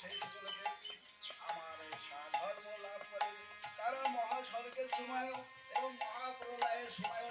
সেই সকলকে আমার সাধর্ম লাভ করেন তারা মহাসড়কের সময় এবং মহাপ্রলয়ের সুন্দর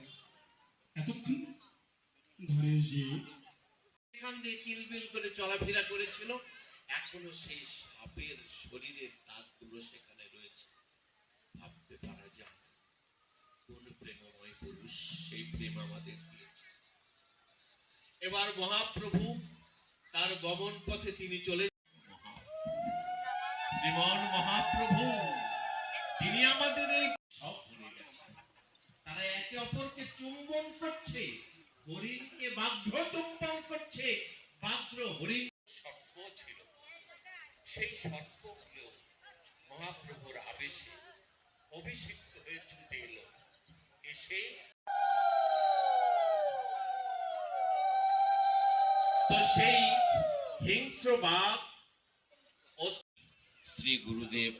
দিয়ে কিলবিল করে চলাফেরা করেছিল, এখনও সেই সাপের শরীরের দাঁতগুলো সেখানে রয়েছে। ভাবতে পারা যায় কোন প্রেমময় পুরুষ সেই প্রেম আমাদের দিয়েছে। এবার মহাপ্রভু তার গমন পথে তিনি চলে শ্রীমন মহাপ্রভু, তিনি আমাদের এই সব ভুলে গেছেন। তারা একে অপরকে চুম্বন করছে, হরিণকে বাঘ্র চুম্বন বাঘ্র সর্প ছিল। সেই সর্পগুলো মহাপ্রভুর আবেশে অভিষিক্ত হয়ে ছুটে এলো। এসে তো সেই হিংস্র বাঘ শ্রী গুরুদেব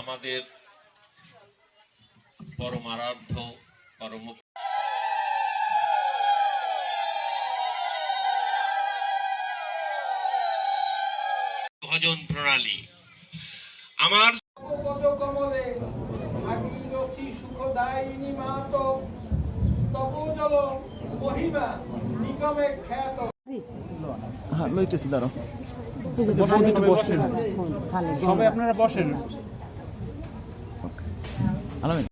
আমাদের পরম আরাধ্য পরম ভজন প্রণালী। আমার পদ কমলে ভাগীরথী সুখদায়িনী মাত তবু জল মহিমা নিগমে খ্যাত। হ্যাঁ লইতেছি সবাই আপনারা বসেন।